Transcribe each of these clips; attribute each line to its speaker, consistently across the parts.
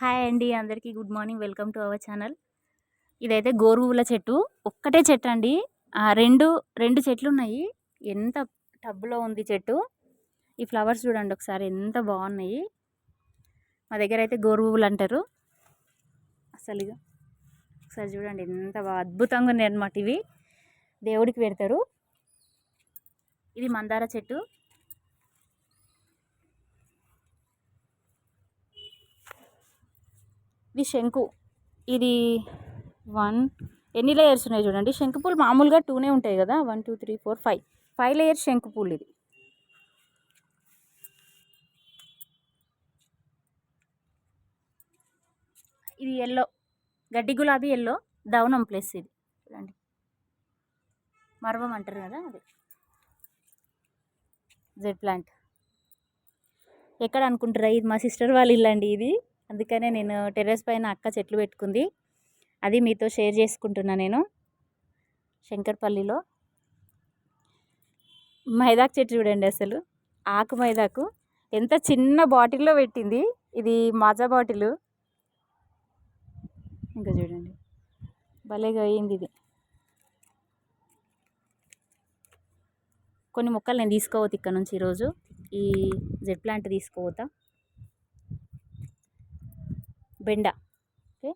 Speaker 1: Hi అండి అందరికీ good morning welcome to our channel. ఇదైతే గోరువుల చెట్టు ఒక్కటే చెట్టు అండి రెండు రెండు చెట్లు ఉన్నాయి ఎంత టబ్లో ఉంది చెట్టు. ఈ ఫ్లవర్స్ చూడండి ఒకసారి ఎంత బాగున్నాయి. మా దగ్గర అయితే గోరువులు అంటారు. అసలు ఇక ఒకసారి చూడండి ఎంత అద్భుతంగా ఉన్నాయి అనమాట ఇవి. దేవుడికి పెడతారు. ఇది మందార చెట్టు. ఇది శంకు. ఇది వన్. ఎన్ని లేయర్స్ ఉన్నాయి చూడండి. శంకు పూలు మామూలుగా టూనే ఉంటాయి కదా. One two three four five five layers శంకు పూలు ఇది. ఇది ఎల్లో గడ్డి గులాబీ ఎల్లో దవనం ప్లస్ ఇది. చూడండి. మర్వం అంటారు కదా అది. జెడ్ ప్లాంట్ ఎక్కడ అనుకుంటారా ఇది మా సిస్టర్ వాళ్ళ ఇల్లండి ఇది. అందుకనే నేను టెర్రస్ పైన అక్క చెట్లు పెట్టుకుంది. అది మీతో షేర్ చేసుకుంటున్నా నేను. శంకర్పల్లిలో. మైదాకు చెట్టు చూడండి అసలు. ఆకు మైదాకు. ఎంత చిన్న బాటిల్లో పెట్టింది. ఇది మాజా బాటిల్. ఇంకా చూడండి. భలేగా అయింది ఇది. కొన్ని మొక్కలు నేను తీసుకోవద్దు ఇక్కడ నుంచి ఈరోజు. ఈ జెడ్ ప్లాంట్ తీసుకోవద్దా? బెండ. ఓకే.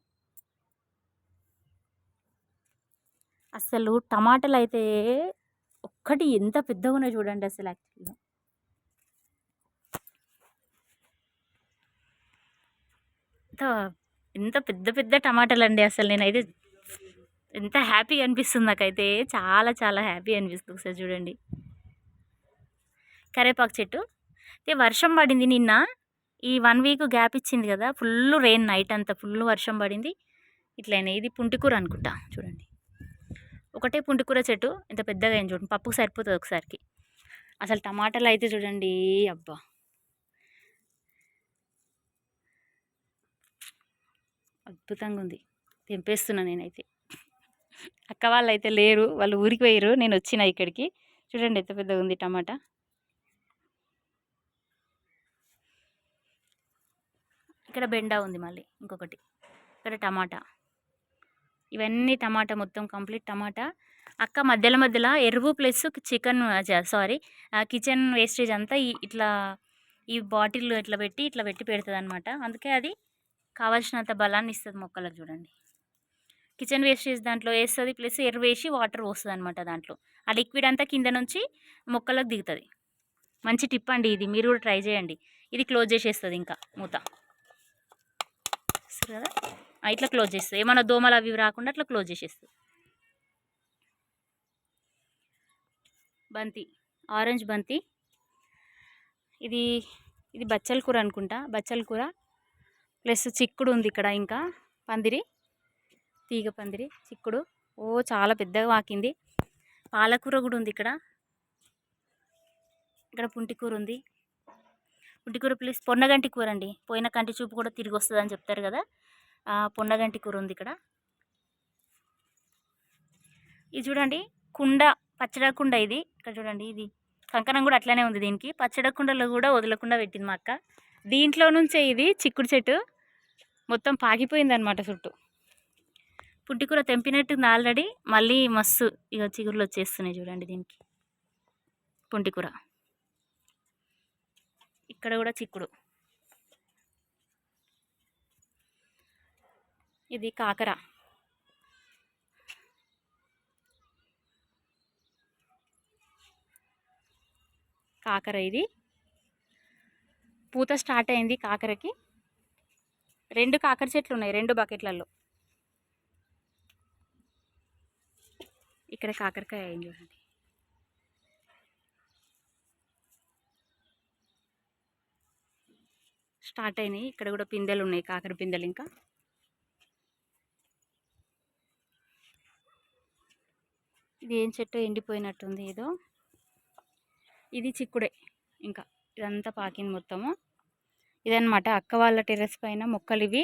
Speaker 1: అసలు టమాటాలు అయితే ఒక్కటి ఎంత పెద్దగా ఉన్నాయి చూడండి అసలు యాక్చువల్గా. ఎంత ఎంత పెద్ద పెద్ద టమాటాలు అండి అసలు నేనైతే ఎంత హ్యాపీగా అనిపిస్తుంది నాకైతే. చాలా చాలా హ్యాపీ అనిపిస్తుంది ఒకసారి చూడండి. కరేపాకు చెట్టు. అయితే వర్షం పడింది నిన్న. ఈ వన్ వీక్ గ్యాప్ ఇచ్చింది కదా ఫుల్ రెయిన్ నైట్ అంతా ఫుల్ వర్షం పడింది. ఇట్లయినా ఇది పుంటికూర అనుకుంటా చూడండి. ఒకటే పుంటికూర చెట్టు ఇంత పెద్దగా అయింది చూడండి పప్పుకు సరిపోతుంది ఒకసారికి. అసలు టమాటాలు అయితే చూడండి అబ్బా. అద్భుతంగా ఉంది. తెంపేస్తున్నా నేనైతే. అక్క వాళ్ళు అయితే లేరు వాళ్ళు ఊరికి పోయారు నేను వచ్చిన ఇక్కడికి. చూడండి ఎంత పెద్దగా ఉంది టమాటా. ఇక్కడ బెండా ఉంది మళ్ళీ ఇంకొకటి. ఇక్కడ టమాటా. ఇవన్నీ టమాటా మొత్తం కంప్లీట్ టమాటా. అక్క మధ్యలో మధ్యలో ఎరువు plus chicken sorry kitchen wastage అంతా ఈ ఇట్లా ఈ బాటిల్ ఇట్లా పెట్టి ఇట్లా పెట్టి పెడుతుంది అనమాట అందుకే అది కావాల్సినంత బలాన్ని ఇస్తుంది మొక్కలకు చూడండి. కిచెన్ వేస్టేజ్ దాంట్లో వేస్తుంది ప్లస్ ఎరువు వేసి వాటర్ పోస్తుంది అనమాట దాంట్లో. ఆ లిక్విడ్ అంతా కింద నుంచి మొక్కలకు దిగుతుంది. మంచి టిప్ అండి ఇది మీరు కూడా ట్రై చేయండి. ఇది క్లోజ్ చేసేస్తుంది ఇంకా మూత. చూస్తారు కదా? ఇట్లా క్లోజ్ చేస్తుంది ఏమైనా దోమలు అవి రాకుండా అట్లా క్లోజ్ చేసేస్తుంది బంతి. ఆరెంజ్ బంతి. ఇది ఇది బచ్చల కూర అనుకుంటా. బచ్చల కూర. ప్లస్ చిక్కుడు ఉంది ఇక్కడ ఇంకా. పందిరి. తీగ పందిరి. చిక్కుడు. ఓ చాలా పెద్దగా వాకింది. పాలకూర కూడా ఉంది ఇక్కడ. ఇక్కడ పుంటికూర ఉంది. పుంటికూర ప్లీజ్ పొన్నగంటి కూర అండి పోయిన కంటి చూపు కూడా తిరిగి వస్తుంది అని చెప్తారు కదా. పొన్నగంటి కూర ఉంది ఇక్కడ. ఇది చూడండి కుండ పచ్చడి కుండ ఇది. ఇక్కడ చూడండి ఇది కంకణం కూడా అట్లనే ఉంది దీనికి. పచ్చడి కుండలో కూడా వదలకుండా పెట్టింది మా అక్క. దీంట్లో నుంచే ఇది చిక్కుడు చెట్టు. మొత్తం పాకిపోయింది అనమాట చుట్టూ. పుంటికూర తెంపినట్టుంది ఆల్రెడీ మళ్ళీ మస్తు ఇక చిగురులు వచ్చేస్తున్నాయి చూడండి దీనికి. పుంటికూర. ఇక్కడ కూడా చిక్కుడు. ఇది కాకర. కాకర ఇది. పూత స్టార్ట్ అయింది కాకరకి. రెండు కాకర చెట్లు ఉన్నాయి రెండు బకెట్లలో ఇక్కడ కాకరకాయ అయింది చూడండి. స్టార్ట్ అయినాయి. ఇక్కడ కూడా పిందెలు ఉన్నాయి కాకర పిందెలు ఇంకా. ఇది ఏం చెట్టు? ఎండిపోయినట్టుంది ఏదో. ఇది చిక్కుడే ఇంకా. ఇదంతా పాకింది మొత్తము. ఇదన్నమాట అక్క వాళ్ళ టెర్రస్ పైన మొక్కలు ఇవి.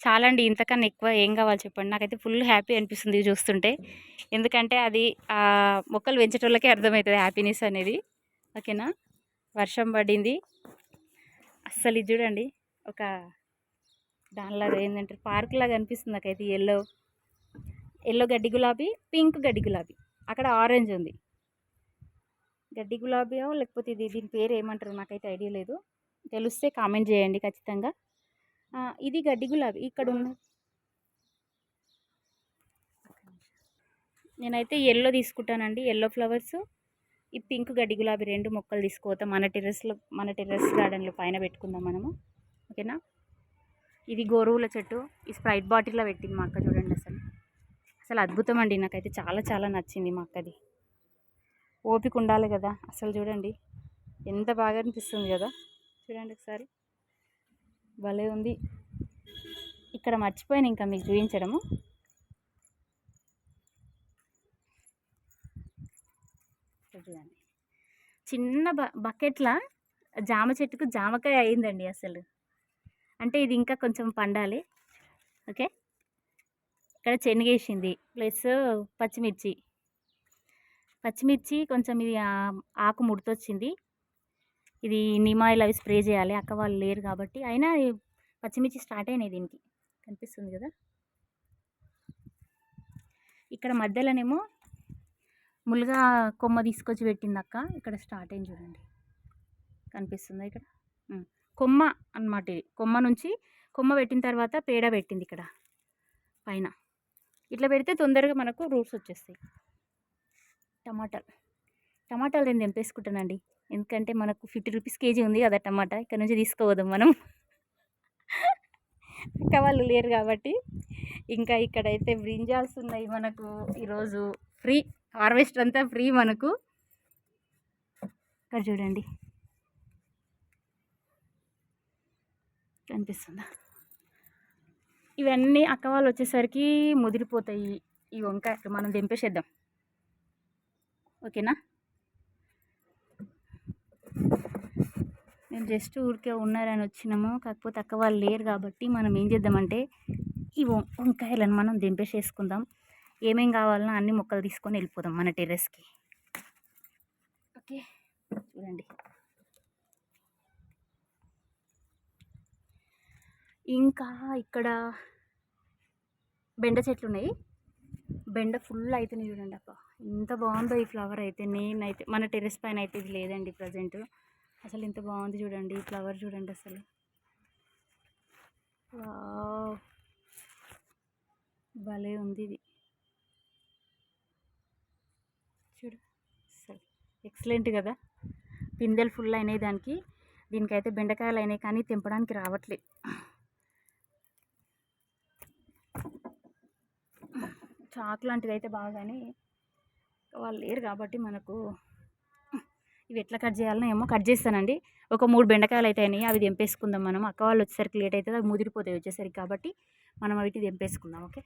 Speaker 1: చాలా అండి ఇంతకన్నా ఎక్కువ ఏం కావాలి చెప్పండి. నాకైతే ఫుల్ హ్యాపీ అనిపిస్తుంది చూస్తుంటే. ఎందుకంటే అది మొక్కలు పెంచేటోళ్ళకే అర్థమవుతుంది హ్యాపీనెస్ అనేది. ఓకేనా? వర్షం పడింది. అస్సలు ఇది చూడండి ఒక దానిలాగా ఏంటంటే పార్క్ లాగా అనిపిస్తుంది నాకైతే ఎల్లో ఎల్లో గడ్డి గులాబీ పింక్ గడ్డి గులాబీ. అక్కడ ఆరెంజ్ ఉంది. గడ్డి గులాబీయో లేకపోతే ఇది దీని పేరు ఏమంటారు నాకైతే ఐడియా లేదు. తెలిస్తే కామెంట్ చేయండి ఖచ్చితంగా. ఇది గడ్డి గులాబీ. ఇక్కడ ఉన్న నేనైతే ఎల్లో తీసుకుంటానండి. ఎల్లో ఫ్లవర్స్ ఈ పింక్ గడ్డి గులాబీ రెండు మొక్కలు తీసుకోతాం మన టెర్రస్లో మన టెర్రస్ గార్డెన్లో పైన పెట్టుకుందాం మనము. ఓకేనా? ఇది గోరువుల చెట్టు ఈ స్ప్రైట్ బాటిల్లో పెట్టింది మా అక్క చూడండి అసలు. అసలు అద్భుతం అండి నాకైతే చాలా చాలా నచ్చింది మా అక్కది. ఓపిక ఉండాలి కదా అసలు చూడండి. ఎంత బాగా అనిపిస్తుంది కదా. చూడండి ఒకసారి. భలే ఉంది. ఇక్కడ మర్చిపోయాను ఇంకా మీకు చూపించడము. చూడండి చిన్న బ బకెట్ల జామ చెట్టుకు జామకాయ అయిందండి అసలు. అంటే ఇది ఇంకా కొంచెం పండాలి. ఓకే? ఇక్కడ చెనిగేసింది ప్లస్ పచ్చిమిర్చి. పచ్చిమిర్చి కొంచెం ఇది ఆకు ముడుతొచ్చింది. ఇది నిమాయిల్ అవి స్ప్రే చేయాలి. అక్క వాళ్ళు లేరు కాబట్టి. అయినా పచ్చిమిర్చి స్టార్ట్ అయినాయి దీనికి. కనిపిస్తుంది కదా? ఇక్కడ మధ్యలోనేమో ములుగా కొమ్మ తీసుకొచ్చి పెట్టింది అక్క ఇక్కడ స్టార్ట్ అయింది చూడండి. కనిపిస్తుందా ఇక్కడ? కొమ్మ అన్నమాట ఇది. కొమ్మ నుంచి కొమ్మ పెట్టిన తర్వాత పేడ పెట్టింది ఇక్కడ. పైన. ఇట్లా పెడితే తొందరగా మనకు రూట్స్ వచ్చేస్తాయి. టమాటాలు. టమాటాలు నేను తెంపేసుకుంటానండి. ఎందుకంటే మనకు ఫిఫ్టీ రూపీస్ కేజీ ఉంది కదా టమాటా. ఇక్కడ నుంచి తీసుకోవద్దాం మనం. అక్క వాళ్ళు లేరు కాబట్టి. ఇంకా ఇక్కడైతే బ్రింజాల్స్ ఉన్నాయి మనకు. ఈరోజు ఫ్రీ. హార్వెస్ట్ అంతా ఫ్రీ మనకు. ఇక్కడ చూడండి. కనిపిస్తుందా? ఇవన్నీ అక్క వాళ్ళు వచ్చేసరికి ముదిరిపోతాయి. ఈ వంకాయలు మనం దింపేసేద్దాం. ఓకేనా? మేము జస్ట్ ఊరికే ఉన్నారని వచ్చినాము. కాకపోతే అక్క వాళ్ళు లేరు కాబట్టి మనం ఏం చేద్దామంటే ఈ వం- వంకాయలను మనం దింపేసేసుకుందాం. ఏమేం కావాలన్నా అన్ని మొక్కలు తీసుకొని వెళ్ళిపోదాం మన టెర్రస్కి. ఓకే. చూడండి. ఇంకా ఇక్కడ బెండ చెట్లు ఉన్నాయి బెండ ఫుల్ అవుతున్నాయి చూడండి అక్క ఎంత బాగుందో ఈ ఫ్లవర్ అయితే. నేనైతే మన టెర్రస్ పైన అయితే ఇది లేదండి ప్రజెంట్. అసలు ఎంత బాగుంది చూడండి ఈ ఫ్లవర్ చూడండి అసలు. భలే ఉంది ఇది చూడు అసలు ఎక్సలెంట్ కదా. పిందెలు ఫుల్ అయినాయి దానికి. దీనికైతే బెండకాయలు అయినాయి కానీ తెంపడానికి రావట్లేదు చాకు లాంటిది అయితే బాగానే వాళ్ళు లేరు కాబట్టి మనకు ఇవి ఎట్లా కట్ చేయాలనో ఏమో కట్ చేస్తానండి. ఒక మూడు బెండకాయలు అయితే అయినాయి. అవి తెంపేసుకుందాం మనం. అక్క వాళ్ళు వచ్చేసరికి లేట్ అవుతుంది. అవి ముదిరిపోతాయి వచ్చేసరికి కాబట్టి మనం అవి తెంపేసుకుందాం. ఓకే?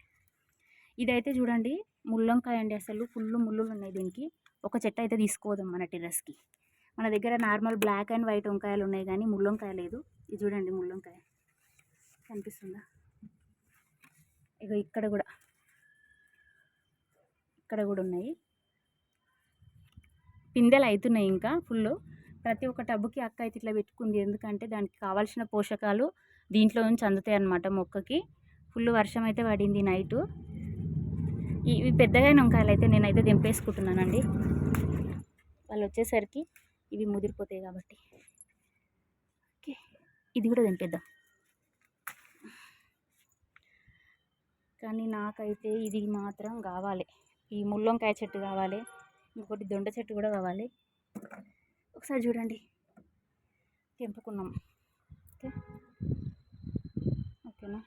Speaker 1: ఇదైతే చూడండి ముల్లంకాయ అండి అసలు. ఫుల్ ముళ్ళు ఉన్నాయి దీనికి. ఒక చెట్టు అయితే తీసుకోదాం మన టెర్రస్కి. మన దగ్గర నార్మల్ బ్లాక్ అండ్ వైట్ వంకాయలు ఉన్నాయి కానీ ముల్లంకాయ లేదు. ఇది చూడండి ముల్లంకాయ. కనిపిస్తుందా? ఇగో ఇక్కడ కూడా. ఇక్కడ కూడా ఉన్నాయి. పిందెలు అవుతున్నాయి ఇంకా ఫుల్ ప్రతి ఒక్క టబ్బుకి అక్క అయితే ఇట్లా పెట్టుకుంది. ఎందుకంటే దానికి కావాల్సిన పోషకాలు దీంట్లో నుంచి అందుతాయి అన్నమాట మొక్కకి. ఫుల్ వర్షం అయితే పడింది నైటు. ఇవి పెద్దగా వంకాయలు అయితే నేనైతే దింపేసుకుంటున్నానండి. వాళ్ళు వచ్చేసరికి ఇవి ముదిరిపోతాయి కాబట్టి. ఓకే ఇది కూడా దింపేద్దాం. కానీ నాకైతే ఇది మాత్రం కావాలి. ఈ ముల్లంకాయ చెట్టు కావాలి ఇంకొకటి దొండ చెట్టు కూడా కావాలి. ఒకసారి చూడండి. తెంపుకున్నాం. ఓకే ఓకేనా?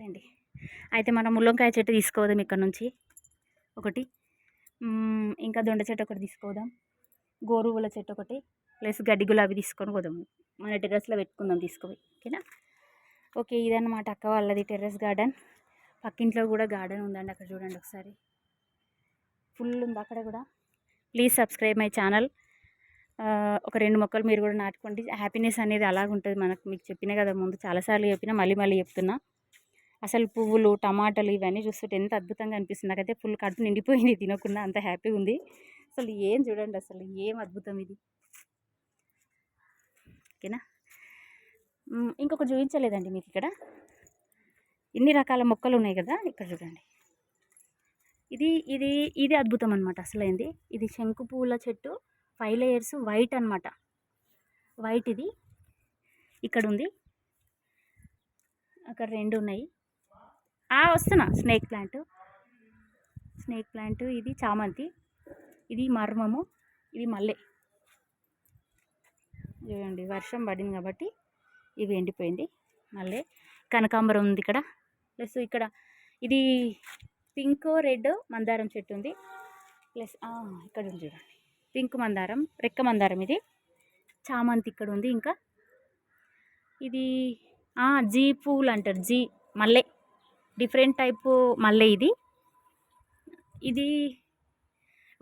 Speaker 1: ఓకేలేండి అయితే మనం ముల్లంకాయ చెట్టు తీసుకోదాం ఇక్కడ నుంచి. ఒకటి. ఇంకా దొండ చెట్టు ఒకటి తీసుకోదాం. గోరువుల చెట్టు ఒకటి ప్లస్ గడ్డి గులాబీ తీసుకొని పోదాం. మన టెర్రస్లో పెట్టుకుందాం తీసుకుపోయి. ఓకేనా? ఓకే ఇదన్నమాట అక్క వాళ్ళది టెర్రస్ గార్డెన్. పక్కింట్లో కూడా గార్డెన్ ఉందండి అక్కడ చూడండి ఒకసారి. ఫుల్ ఉంది అక్కడ కూడా. Please subscribe my channel. ఒక రెండు మొక్కలు మీరు కూడా నాటుకోండి. హ్యాపీనెస్ అనేది అలాగుంటుంది మనకు. మీకు చెప్పిన కదా ముందు చాలాసార్లు చెప్పినా మళ్ళీ మళ్ళీ చెప్తున్నా. అసలు పువ్వులు టమాటాలు ఇవన్నీ చూస్తుంటే ఎంత అద్భుతంగా అనిపిస్తుంది. నాకైతే ఫుల్ కడుపు నిండిపోయింది తినకుండా అంత హ్యాపీగా ఉంది. అసలు ఏం చూడండి అసలు ఏం అద్భుతం ఇది. ఓకేనా? ఇంకొకటి చూపించలేదండి మీకు ఇక్కడ. ఇన్ని రకాల మొక్కలు ఉన్నాయి కదా ఇక్కడ చూడండి. ఇది ఇది ఇది అద్భుతం అనమాట అసలైంది. ఇది శంకు పూల చెట్టు ఫైవ్ లేయర్స్ వైట్ అనమాట వైట్ ఇది. ఇక్కడ ఉంది అక్కడ రెండు ఉన్నాయి. వస్తున్నా. Snake plant. స్నేక్ ప్లాంట్ ఇది చామంతి. ఇది మర్మము. ఇది మల్లె. చూడండి వర్షం పడింది కాబట్టి ఇవి ఎండిపోయింది. మళ్ళీ కనకాంబరం ఉంది ఇక్కడ. ప్లస్ ఇక్కడ ఇది పింక్ రెడ్ మందారం చెట్టు ఉంది. ప్లస్ ఇక్కడ ఉంది చూడండి. పింక్ మందారం రెక్క మందారం ఇది. చామంతి ఇక్కడ ఉంది ఇంకా. ఇది జీ పూలు అంటారు. జీ మల్లె. డిఫరెంట్ టైపు మల్లె ఇది. ఇది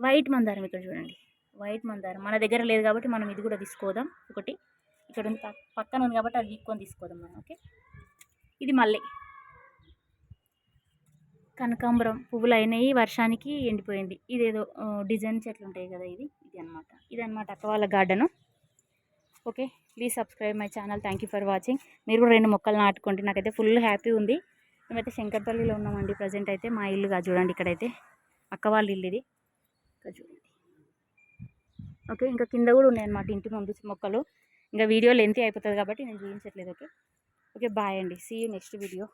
Speaker 1: వైట్ మందారం ఇక్కడ చూడండి. వైట్ మందారం. మన దగ్గర లేదు కాబట్టి మనం ఇది కూడా తీసుకోదాం ఒకటి. ఇక్కడ ఉంది పక్కన ఉంది కాబట్టి అది ఎక్కువ తీసుకోదాం మనం ఓకే? ఇది మల్లె. కనకాంబరం పువ్వులు అయినాయి వర్షానికి ఎండిపోయింది. ఇదేదో డిజైన్ చెట్లు ఉంటాయి కదా ఇది. ఇది అనమాట ఇది అనమాట అక్క వాళ్ళ garden. Okay? Please subscribe my channel. Thank you for watching. మీరు కూడా రెండు మొక్కలు నాటుకోండి. నాకైతే ఫుల్ హ్యాపీ ఉంది. మేమైతే శంకర్పల్లిలో ఉన్నామండి. ప్రజెంట్ అయితే మా ఇల్లుగా చూడండి ఇక్కడైతే. అక్క వాళ్ళ ఇల్లు ఇది. ఇక్కడ చూడండి. ఓకే ఇంకా కింద కూడా ఉన్నాయన్నమాట ఇంటి ముందు మొక్కలు. ఇంకా వీడియో లెంతీ అయిపోతుంది కాబట్టి నేను చూపించట్లేదు ఓకే? ఓకే బాయ్ అండి. See you next video